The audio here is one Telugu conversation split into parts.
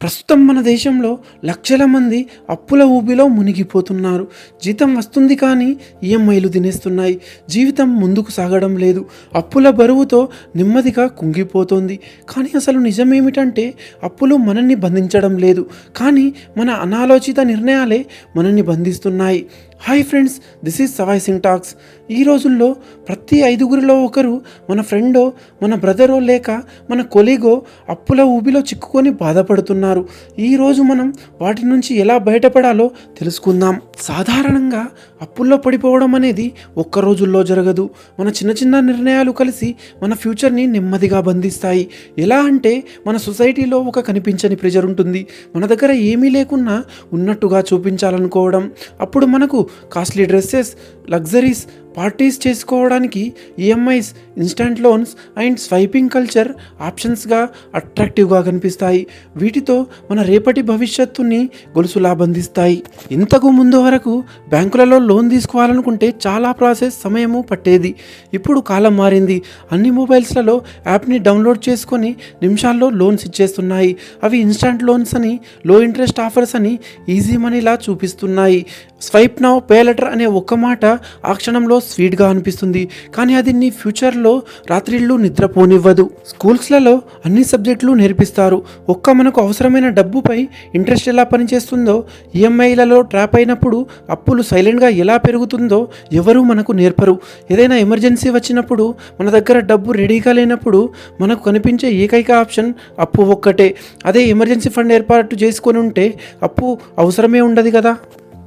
ప్రస్తుతం మన దేశంలో లక్షల మంది అప్పుల ఊబిలో మునిగిపోతున్నారు. జీతం వస్తుంది కానీ ఈఎంఐలు తినేస్తున్నాయి. జీవితం ముందుకు సాగడం లేదు. అప్పుల బరువుతో నెమ్మదిగా కుంగిపోతుంది. కానీ అసలు నిజమేమిటంటే అప్పులు మనల్ని బంధించడం లేదు. కానీ మన అనాలోచిత నిర్ణయాలే మనల్ని బంధిస్తున్నాయి. Hi friends this is Savai Singh talks. ఈ రోజుల్లో ప్రతి ఐదుగురిలో ఒకరు మన ఫ్రెండో మన బ్రదరో లేక మన కొలీగో అప్పుల ఊబిలో చిక్కుకొని బాధపడుతున్నారు. ఈరోజు మనం వాటి నుంచి ఎలా బయటపడాలో తెలుసుకుందాం. సాధారణంగా అప్పుల్లో పడిపోవడం అనేది ఒక్క రోజుల్లో జరగదు. మన చిన్న చిన్న నిర్ణయాలు కలిసి మన ఫ్యూచర్ని నెమ్మదిగా బంధిస్తాయి. ఎలా అంటే మన సొసైటీలో ఒక కనిపించని ప్రెజర్ ఉంటుంది. మన దగ్గర ఏమీ లేకున్నా ఉన్నట్టుగా చూపించాలనుకోవడం. అప్పుడు మనకు కాస్ట్లీ డ్రెస్సెస్ లగ్జరీస్ పార్టీస్ చేసుకోవడానికి EMIs instant loans and swiping culture ఆప్షన్స్గా అట్రాక్టివ్గా కనిపిస్తాయి. వీటితో మన రేపటి భవిష్యత్తుని గొలుసులా బంధిస్తాయి. ఇంతకు ముందు వరకు బ్యాంకులలో లోన్ తీసుకోవాలనుకుంటే చాలా ప్రాసెస్ సమయము పట్టేది. ఇప్పుడు కాలం మారింది. అన్ని మొబైల్స్లలో యాప్ని డౌన్లోడ్ చేసుకొని నిమిషాల్లో లోన్స్ ఇచ్చేస్తున్నాయి. అవి ఇన్స్టంట్ లోన్స్ అని లో ఇంట్రెస్ట్ ఆఫర్స్ అని ఈజీ మనీలా చూపిస్తున్నాయి. స్వైప్ నౌ పే లెటర్ అనే ఒక్క మాట ఆ క్షణంలో స్వీట్గా అనిపిస్తుంది. కానీ అది నీ ఫ్యూచర్లో రాత్రిళ్ళు నిద్రపోనివ్వదు. స్కూల్స్లలో అన్ని సబ్జెక్టులు నేర్పిస్తారు. ఒక్క మనకు అవసరమైన డబ్బుపై ఇంట్రెస్ట్ ఎలా పనిచేస్తుందో ఈఎంఐలలో ట్రాప్ అయినప్పుడు అప్పులు సైలెంట్గా ఎలా పెరుగుతుందో ఎవరూ మనకు నేర్పరు. ఏదైనా ఎమర్జెన్సీ వచ్చినప్పుడు మన దగ్గర డబ్బు రెడీగా లేనప్పుడు మనకు కనిపించే ఏకైక ఆప్షన్ అప్పు ఒక్కటే. అదే ఎమర్జెన్సీ ఫండ్ ఏర్పాటు చేసుకొని ఉంటే అప్పు అవసరమే ఉండదు కదా.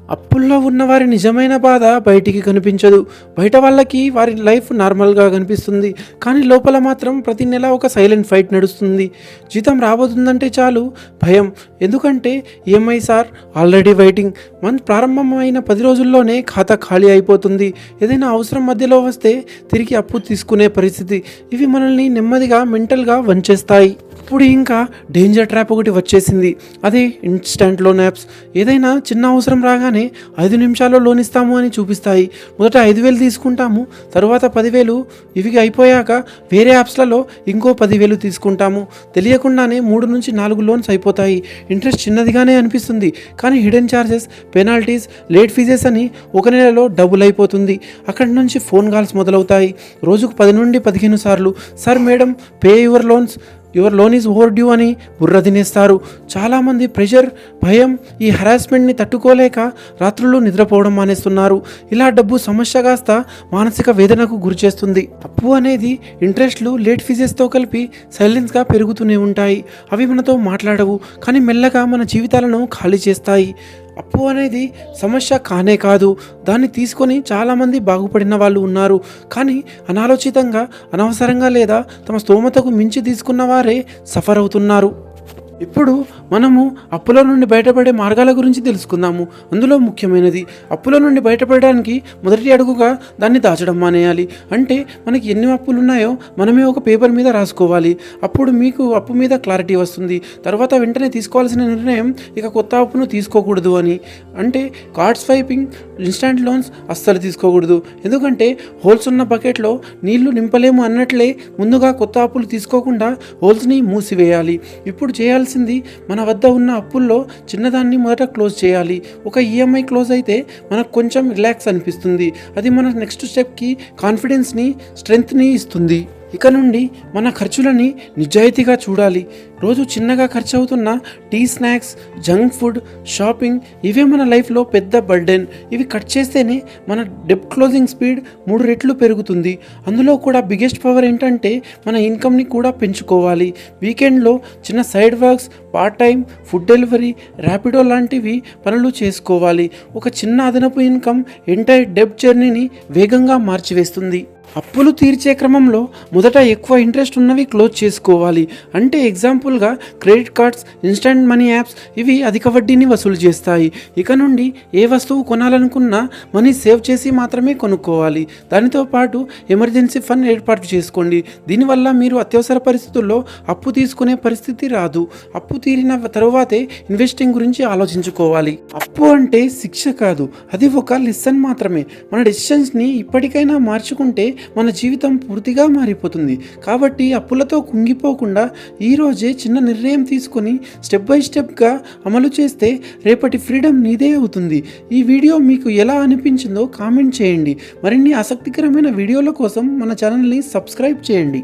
అప్పుల్లో ఉన్నవారి నిజమైన బాధ బయటికి కనిపించదు. బయట వాళ్ళకి వారి లైఫ్ నార్మల్గా కనిపిస్తుంది. కానీ లోపల మాత్రం ప్రతి నెల ఒక సైలెంట్ ఫైట్ నడుస్తుంది. జీతం రాబోతుందంటే చాలు భయం. ఎందుకంటే EMI sir already waiting month ప్రారంభమైన పది రోజుల్లోనే ఖాతా ఖాళీ అయిపోతుంది. ఏదైనా అవసరం మధ్యలో వస్తే తిరిగి అప్పు తీసుకునే పరిస్థితి. ఇవి మనల్ని నెమ్మదిగా మెంటల్గా వంచేస్తాయి. ఇప్పుడు ఇంకా డేంజర్ ట్రాప్ ఒకటి వచ్చేసింది. అదే ఇన్స్టెంట్ లోన్ యాప్స్ ఏదైనా చిన్న అవసరం రాగానే ఐదు నిమిషాల్లో లోన్ ఇస్తాము అని చూపిస్తాయి. మొదట ఐదు వేలు తీసుకుంటాము తర్వాత పదివేలు ఇవి అయిపోయాక వేరే యాప్స్లలో ఇంకో పదివేలు తీసుకుంటాము. తెలియకుండానే మూడు నుంచి నాలుగు లోన్స్ అయిపోతాయి. ఇంట్రెస్ట్ చిన్నదిగానే అనిపిస్తుంది. కానీ hidden charges penalties late fees అని ఒక నెలలో డబుల్ అయిపోతుంది. అక్కడి నుంచి ఫోన్ కాల్స్ మొదలవుతాయి. రోజుకు పది నుండి పదిహేను సార్లు. Sir madam pay your loans your loan is overdue అని బుర్ర తినేస్తారు. చాలామంది ప్రెషర్ భయం ఈ హరాస్మెంట్ని తట్టుకోలేక రాత్రులు నిద్రపోవడం మానేస్తున్నారు. ఇలా డబ్బు సమస్య కాస్త మానసిక వేదనకు గురిచేస్తుంది అప్పు అనేది ఇంట్రెస్ట్లు లేట్ ఫీజెస్తో కలిపి సైలెన్స్గా పెరుగుతూనే ఉంటాయి. అవి మనతో మాట్లాడవు కానీ మెల్లగా మన జీవితాలను ఖాళీ చేస్తాయి. అప్పు అనేది సమస్య కానే కాదు. దాన్ని తీసుకొని చాలామంది బాగుపడిన వాళ్ళు ఉన్నారు. కానీ అనాలోచితంగా అనవసరంగా లేదా తమ స్తోమతకు మించి తీసుకున్న వారే సఫర్ అవుతున్నారు. ఇప్పుడు మనము అప్పుల నుండి బయటపడే మార్గాల గురించి తెలుసుకుందాము. అందులో ముఖ్యమైనది అప్పుల నుండి బయటపడడానికి మొదటి అడుగుగా దాన్ని దాచడం మానేయాలి. అంటే మనకి ఎన్ని అప్పులు ఉన్నాయో మనమే ఒక పేపర్ మీద రాసుకోవాలి. అప్పుడు మీకు అప్పు మీద క్లారిటీ వస్తుంది. తర్వాత వెంటనే తీసుకోవాల్సిన నిర్ణయం ఇక కొత్త అప్పును తీసుకోకూడదు అని. అంటే కార్డ్ స్వైపింగ్ ఇన్స్టాంట్ లోన్స్ అస్సలు తీసుకోకూడదు. ఎందుకంటే హోల్స్ ఉన్న బకెట్లో నీళ్ళు నింపలేము అన్నట్లే ముందుగా కొత్త అప్పులు తీసుకోకుండా హోల్స్ని మూసివేయాలి. ఇప్పుడు చేయాలి చేయాల్సింది మన వద్ద ఉన్న అప్పుల్లో చిన్నదాన్ని మొదట క్లోజ్ చేయాలి. ఒక ఈఎంఐ క్లోజ్ అయితే మనకు కొంచెం రిలాక్స్ అనిపిస్తుంది. అది మన నెక్స్ట్ స్టెప్కి కాన్ఫిడెన్స్ని స్ట్రెంగ్త్ని ఇస్తుంది. ఇక నుండి మన ఖర్చులని నిజాయితీగా చూడాలి. రోజు చిన్నగా ఖర్చు అవుతున్న tea snacks junk food shopping ఇవే మన లైఫ్లో పెద్ద బర్డెన్. ఇవి కట్ చేస్తేనే మన డెబ్ క్లోజింగ్ స్పీడ్ మూడు రెట్లు పెరుగుతుంది. అందులో కూడా బిగ్గెస్ట్ పవర్ ఏంటంటే మన ఇన్కమ్ని కూడా పెంచుకోవాలి. వీకెండ్లో చిన్న side works part time food delivery Rapido లాంటివి పనులు చేసుకోవాలి. ఒక చిన్న అదనపు ఇన్కమ్ ఎంటైర్ డెబ్ జర్నీని వేగంగా మార్చివేస్తుంది. అప్పులు తీర్చే క్రమంలో మొదట ఎక్కువ ఇంట్రెస్ట్ ఉన్నవి క్లోజ్ చేసుకోవాలి. అంటే ఎగ్జాంపుల్ ఎగ్జాంపుల్గా credit cards instant money apps ఇవి అధిక వడ్డీని వసూలు చేస్తాయి. ఇక నుండి ఏ వస్తువు కొనాలనుకున్నా మనీ సేవ్ చేసి మాత్రమే కొనుక్కోవాలి. దానితో పాటు ఎమర్జెన్సీ ఫండ్ ఏర్పాటు చేసుకోండి. దీనివల్ల మీరు అత్యవసర పరిస్థితుల్లో అప్పు తీసుకునే పరిస్థితి రాదు. అప్పు తీరిన తరువాతే ఇన్వెస్టింగ్ గురించి ఆలోచించుకోవాలి. అప్పు అంటే శిక్ష కాదు. అది ఒక లెసన్ మాత్రమే. మన డెసిషన్స్ని ఇప్పటికైనా మార్చుకుంటే మన జీవితం పూర్తిగా మారిపోతుంది. కాబట్టి అప్పులతో కుంగిపోకుండా ఈరోజే చిన్న నిర్ణయం తీసుకొని స్టెప్ బై స్టెప్గా అమలు చేస్తే రేపటి ఫ్రీడమ్ నీదే అవుతుంది. ఈ వీడియో మీకు ఎలా అనిపించిందో కామెంట్ చేయండి. మరిన్ని ఆసక్తికరమైన వీడియోల కోసం మన ఛానల్ని సబ్స్క్రైబ్ చేయండి.